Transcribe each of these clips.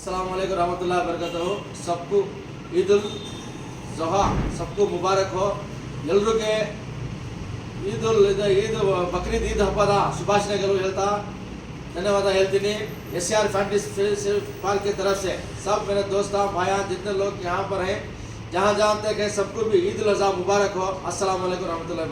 अस्सलाम वालेकुम रहमतुल्लाहि वबरकातुहू सबको ಈದ್ ಉಲ್ ಜೊಹಾ ಸಬ್ಕು ಮುಬಾರಕ್ ಹೋ ಎಲ್ರಿಗೆ ಈದ್ ಉಲ್ ಇದು ಈದ್ ಬಕ್ರೀದ್ ಈದ್ ಹಬ್ಬದ ಶುಭಾಶಯಗಳು ಹೇಳ್ತಾ धन्यवाद ಹೇಳ್ತೀನಿ एस आर फैंटी पाल की तरफ से सब मेरे दोस्त भाया जितने लोग यहाँ पर हैं जहाँ जहाँ तक है सबको भी ईद उल अजहा मुबारक हो अस्सलाम वालेकुम रहमतुल्लाहि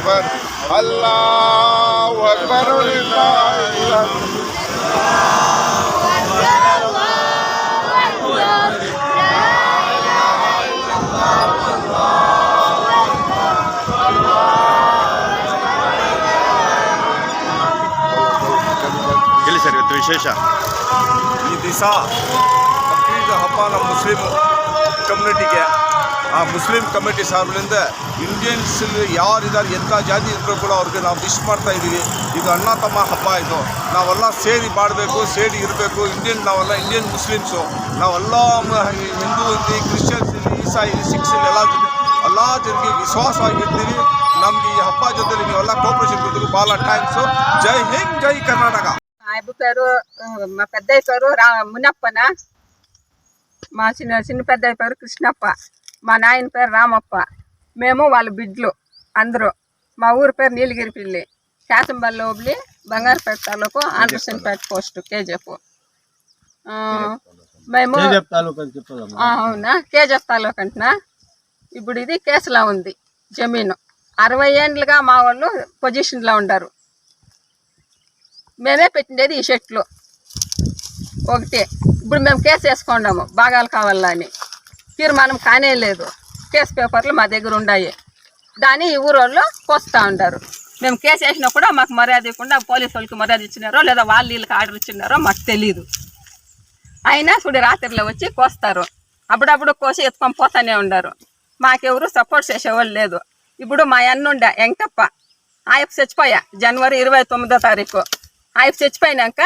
اکبر اللہ اکبر ವಿಶೇಷ ಈ ದಿವಸ ಹಬ್ಬ ನಮ್ಮ نسلیم ಕಮ್ಯುನಿಟಿಗೆ ಆ ಮುಸ್ಲಿಂ ಕಮ್ಯುನಿಟಿ ಸಾರ್ವಲಿಂದ ಇಂಡಿಯನ್ಸ್ ಯಾರಿದ್ದಾರೆ ಎಂಥ ಜಾತಿ ಇದ್ರೂ ಕೂಡ ಅವ್ರಿಗೆ ನಾವು ವಿಶ್ ಮಾಡ್ತಾ ಇದ್ದೀವಿ ಇದು ಅಣ್ಣ ತಮ್ಮ ಹಬ್ಬ ಇದು ನಾವೆಲ್ಲ ಸೇರಿ ಮಾಡಬೇಕು ಸೇರಿ ಇರಬೇಕು ಇಂಡಿಯನ್ ನಾವೆಲ್ಲ ಇಂಡಿಯನ್ ಮುಸ್ಲಿಮ್ಸು ನಾವೆಲ್ಲ ಮ- ಹಿಂದೂ ಇರಲಿ ಕ್ರಿಶ್ಚಿಯನ್ಸ್ ಇರಲಿ ಈಸಾಯಿ ಸಿಖ್ಸ್ ಇರಲಿ ಎಲ್ಲ ಜೊತೆ ಎಲ್ಲ ಜನರಿಗೆ ವಿಶ್ವಾಸವಾಗಿರ್ತೀವಿ ನಮ್ಗೆ ಈ ಹಬ್ಬ ಜೊತೆಲಿ ನೀವೆಲ್ಲ ಕೋಪರೇಷನ್ ಕೊಟ್ಟಿದ್ದು ಭಾಳ ಥ್ಯಾಂಕ್ಸು ಜೈ ಹಿಂದ್ ಜೈ ಕರ್ನಾಟಕ మా అబ్బ పేరు ఆ, మా పెద్దయ్య పేరు రా మునప్పన మా చిన్న చిన్న పెద్దయ్య పేరు కృష్ణప్ప మా నాయన పేరు రామప్ప. మేము వాళ్ళ బిడ్లు అందరూ. మా ఊరి పేరు నీలగిరిపిల్లి. శాసంబల్లి హోబ్లి బంగారుపేట తాలూకు ఆంధ్రసన్పేట పోస్ట్ కేజీఎఫ్. మేము అవునా? కేజీఎఫ్ తాలూకు అంటున్నా? ఇప్పుడు ఇది కేసులా ఉంది జమీను. అరవై ఏండ్లుగా మా వాళ్ళు పొజిషన్లో ఉండారు. మేమే పెట్టిండేది ఈ షర్ట్లు ఒకటే. ఇప్పుడు మేము కేసు వేసుకున్నాము భాగాలు కావాలని. తీర్మానం కానే లేదు. కేసు పేపర్లు మా దగ్గర ఉన్నాయి దాన్ని ఈ ఊరోళ్ళు కోస్తూ ఉంటారు మేము కేసు వేసినా కూడా మాకు మర్యాద ఇవ్వకుండా పోలీసు వాళ్ళకి మర్యాద ఇచ్చినారో లేదా వాళ్ళు వీళ్ళకి ఆర్డర్ ఇచ్చినారో మాకు తెలియదు అయినా చూడు రాత్రిలో వచ్చి కోస్తారు. అప్పుడప్పుడు కోసి ఎత్తుకొని పోతానే ఉన్నారు మాకెవరు సపోర్ట్ చేసేవాళ్ళు లేదు. ఇప్పుడు మా అన్నుండ వెంకటప్ప ఆయప్ప చచ్చిపోయా జనవరి ఇరవై తొమ్మిదో తారీఖు. ఆయప్ప చచ్చిపోయినాక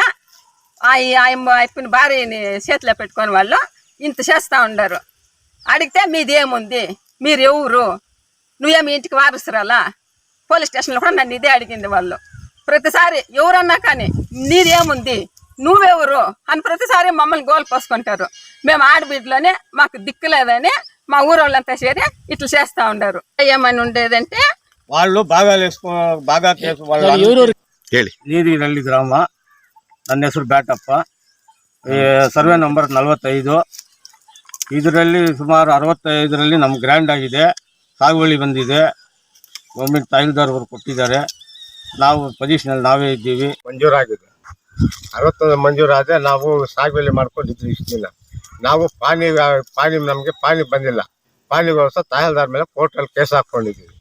ఆయన అయిపోయిన భార్యని చేతిలో పెట్టుకొని వాళ్ళు ఇంత చేస్తూ ఉండరు. అడిగితే మీది ఏముంది మీరు ఎవరు నువ్వేమి ఇంటికి వారసురాలా పోలీస్ స్టేషన్లో కూడా నన్ను ఇదే అడిగింది వాళ్ళు ప్రతిసారి ఎవరన్నా కానీ నీదేముంది నువ్వెవరు అని ప్రతిసారి మమ్మల్ని గోలు పోసుకుంటారు మేము ఆడబిడ్డలోనే మాకు దిక్కు లేదని మా ఊరోళ్ళంతా చేరి ఇట్లా చేస్తూ ఉండారు ఏమని ఉండేదంటే వాళ్ళు బాగా వేసుకో బాగా కేసు వాళ్ళు ಹೇಳಿ ನೀರಿನಲ್ಲಿ ಗ್ರಾಮ ನನ್ನ ಹೆಸರು ಬ್ಯಾಟಪ್ಪ ಈ ಸರ್ವೆ ನಂಬರ್ ನಲವತ್ತೈದು ಇದರಲ್ಲಿ ಸುಮಾರು ಅರವತ್ತೈದರಲ್ಲಿ ನಮ್ಮ ಗ್ರ್ಯಾಂಡ್ ಆಗಿದೆ. ಸಾಗುವಳಿ ಬಂದಿದೆ. ಗೌರ್ಮೆಂಟ್ ಅವರು ಕೊಟ್ಟಿದ್ದಾರೆ. ನಾವು ಪೊಸಿಷನಲ್ಲಿ ನಾವೇ ಇದ್ದೀವಿ. ಮಂಜೂರಾಗಿದೆ. ಅರವತ್ತೊಂದು ಮಂಜೂರಾದರೆ ನಾವು ಸಾಗುವಳಿ ಮಾಡ್ಕೊಂಡಿದ್ವಿ ಇಷ್ಟು ದಿನ. ನಾವು ಪಾನಿ ಪಾನಿ ನಮಗೆ ಪಾನಿ ಬಂದಿಲ್ಲ. ಪಾನಿ ವ್ಯವಸ್ಥೆ ತಹಸೀಲ್ದಾರ್ ಮೇಲೆ ಕೋರ್ಟಲ್ಲಿ ಕೇಸ್ ಹಾಕ್ಕೊಂಡಿದ್ದೀವಿ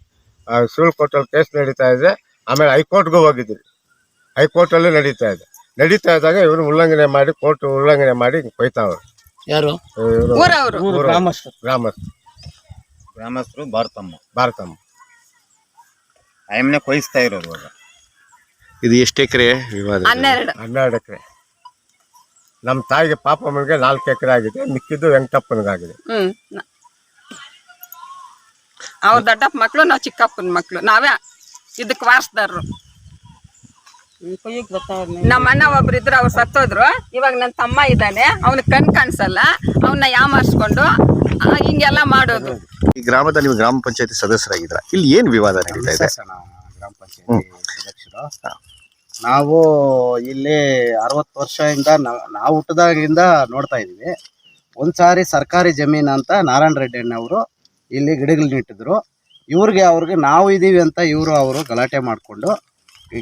ಸಿವಿಲ್ ಕೋರ್ಟಲ್ಲಿ ಕೇಸ್ ನಡೀತಾ ಇದೆ. ಆಮೇಲೆ ಹೈಕೋರ್ಟ್ಗೂ ಹೋಗಿದ್ದೀವಿ. ಹೈಕೋರ್ಟಲ್ಲೂ ನಡೀತಾ ಇದೆ. ನಡೀತಾ ಇದ್ದಾಗ ಇವರು ಉಲ್ಲಂಘನೆ ಮಾಡಿ, ಕೋರ್ಟ್ ಉಲ್ಲಂಘನೆ ಮಾಡಿ ಕೊಯ್ತಾವ್ರು ಯಾರು? ಊರವರು. ಊರು. ಗ್ರಾಮಸ್ಥರು. ಗ್ರಾಮಸ್ಥರು. ಗ್ರಾಮಸ್ಥರು ಭಾರತಮ್ಮ. ಭಾರತಮ್ಮ. ಐಮ್ನೆ ಕೊಯ್ಸ್ತಾ ಇರೋದು ಇವಾಗ. ಇದು ಎಷ್ಟು ಎಕರೆ ವಿವಾದ? ಹನ್ನೆರಡು. ಹನ್ನೆರಡು ಎಕರೆ. ನಮ್ಮ ತಾಯಿಗೆ ಪಾಪಮ್ಮನಿಗೆ ನಾಲ್ಕು ಎಕರೆ ಆಗಿದೆ. ಮಿಕ್ಕಿದ್ದು ವೆಂಕಟಪ್ಪನಿಗಾಗಿದೆ. ಹ್ಮ್. ಅವ್ರ ದೊಡ್ಡಪ್ಪ ಮಕ್ಕಳು ನಾವು ಚಿಕ್ಕಪ್ಪನ ಮಕ್ಕಳು ನಾವೇ ಇದಕ್ಕೆ ವಾರಸ್ದಾರರು. ನಮ್ಮ ಅಣ್ಣ ಒಬ್ರು ಇದ್ರು ಅವ್ರು ಸತ್ತೋದ್ರು. ಇವಾಗ ನನ್ನ ತಮ್ಮ ಇದ್ದಾನೆ. ಅವನ ಕಣ್ ಕಾಣಿಸಲ್ಲ. ಅವನ್ನ ಯಾಮಾರಿಸ್ಕೊಂಡು ಹಿಂಗೆಲ್ಲ ಮಾಡೋದು. ಈ ಗ್ರಾಮದಲ್ಲಿ ನೀವು ಗ್ರಾಮ ಪಂಚಾಯತಿ ಸದಸ್ಯರಾಗಿದ್ರ ಇಲ್ಲಿ ಏನ್ ವಿವಾದ ನಡೀತಾ ಇದೆ? ಗ್ರಾಮ ಪಂಚಾಯತಿ ಸದಸ್ಯರು. ನಾವು ಇಲ್ಲಿ ಅರವತ್ತು ವರ್ಷದಿಂದ ನಾವ್- ನಾವು ಹುಟ್ಟದಾಗಿಂದ ನೋಡ್ತಾ ಇದೀವಿ ಒಂದ್ಸಾರಿ ಸರ್ಕಾರಿ ಜಮೀನು ಅಂತ ನಾರಾಯಣ ರೆಡ್ಡಿ ಅಣ್ಣವರು ಇಲ್ಲಿ ಗಿಡಗಳನ್ನ ಇಟ್ಟಿದ್ರು. ಇವ್ರಿಗೆ ಅವ್ರಿಗೆ ನಾವು ಇದ್ದೀವಿ ಅಂತ ಇವರು ಅವರು ಗಲಾಟೆ ಮಾಡಿಕೊಂಡು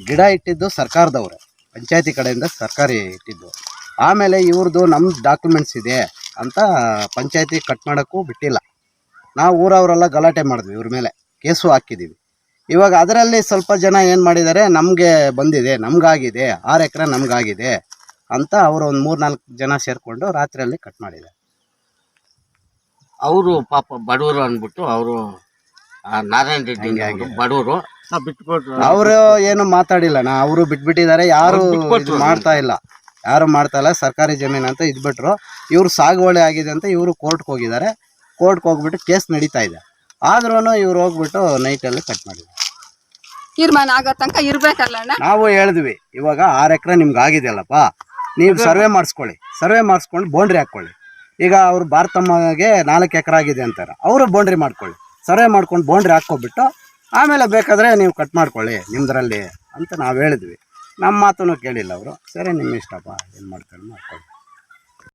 ಗಿಡ ಇಟ್ಟಿದ್ದು ಸರ್ಕಾರದವ್ರೆ. ಪಂಚಾಯತಿ ಕಡೆಯಿಂದ ಸರ್ಕಾರಿ ಇಟ್ಟಿದ್ದು. ಆಮೇಲೆ ಇವ್ರದ್ದು ನಮ್ಮ ಡಾಕ್ಯುಮೆಂಟ್ಸ್ ಇದೆ ಅಂತ ಪಂಚಾಯತಿ ಕಟ್ ಮಾಡೋಕ್ಕೂ ಬಿಟ್ಟಿಲ್ಲ. ನಾವು ಊರವರೆಲ್ಲ ಗಲಾಟೆ ಮಾಡಿದ್ವಿ ಇವ್ರ ಮೇಲೆ. ಕೇಸು ಹಾಕಿದ್ದೀವಿ ಇವಾಗ ಅದರಲ್ಲಿ ಸ್ವಲ್ಪ ಜನ ಏನು ಮಾಡಿದ್ದಾರೆ ನಮಗೆ ಬಂದಿದೆ ನಮಗಾಗಿದೆ ಆರು ಎಕರೆ ನಮಗಾಗಿದೆ ಅಂತ ಅವರು ಒಂದು ಮೂರು ನಾಲ್ಕು ಜನ ಸೇರಿಕೊಂಡು ರಾತ್ರಿಯಲ್ಲಿ ಕಟ್ ಮಾಡಿದೆ ಅವರು ಪಾಪ ಬಡವರು ಅಂದ್ಬಿಟ್ಟು ಅವರು ನಾರಾಯಣ ರೆಡ್ಡಿ ಬಡವರು. ಅವರು ಏನು ಮಾತಾಡಿಲ್ಲ. ನಾ ಅವರು ಬಿಟ್ಬಿಟ್ಟಿದ್ದಾರೆ. ಯಾರು ಇದು ಮಾಡ್ತಾ ಇಲ್ಲ. ಯಾರು ಮಾಡ್ತಾ ಇಲ್ಲ. ಸರ್ಕಾರಿ ಜಮೀನು ಅಂತ ಇದ್ಬಿಟ್ರು. ಇವ್ರು ಸಾಗುವಳಿ ಆಗಿದೆ ಅಂತ ಇವರು ಕೋರ್ಟ್ಗೆ ಹೋಗಿದ್ದಾರೆ. ಕೋರ್ಟ್ಗೆ ಹೋಗ್ಬಿಟ್ಟು ಕೇಸ್ ನಡೀತಾ ಇದೆ. ಆದ್ರೂ ಇವ್ರು ಹೋಗ್ಬಿಟ್ಟು ನೈಟಲ್ಲಿ ಕಟ್ ಮಾಡಿದ್ದಾರೆ. ತೀರ್ಮಾನ ಆಗೋ ತನಕ ಇರ್ಬೇಕಲ್ಲ ಅಣ್ಣ? ನಾವು ಹೇಳಿದ್ವಿ. ಇವಾಗ ಆರು ಎಕರೆ ನಿಮ್ಗೆ ಆಗಿದೆಯಲ್ಲಪ್ಪ. ನೀವು ಸರ್ವೆ ಮಾಡಿಸ್ಕೊಳ್ಳಿ. ಸರ್ವೆ ಮಾಡಿಸ್ಕೊಂಡು ಬೌಂಡ್ರಿ ಹಾಕ್ಕೊಳ್ಳಿ. ಈಗ ಅವ್ರು ಭಾರತಮ್ಮಗೆ ನಾಲ್ಕು ಎಕರೆ ಆಗಿದೆ ಅಂತಾರೆ. ಅವರು ಬೌಂಡ್ರಿ ಮಾಡ್ಕೊಳ್ಳಿ. ಸರ್ವೆ ಮಾಡ್ಕೊಂಡು ಬೌಂಡ್ರಿ ಹಾಕ್ಕೊಬಿಟ್ಟು ಆಮೇಲೆ ಬೇಕಾದರೆ ನೀವು ಕಟ್ ಮಾಡ್ಕೊಳ್ಳಿ ನಿಮ್ಮದರಲ್ಲಿ ಅಂತ ನಾವು ಹೇಳಿದ್ವಿ. ನಮ್ಮ ಮಾತನ್ನು ಕೇಳಿಲ್ಲ ಅವರು. ಸರಿ ನಿಮ್ಮ ಇಷ್ಟಪ್ಪ ಏನು ಮಾಡ್ತಾರೆ? ಮಾಡ್ಕೊಳ್ಳಿ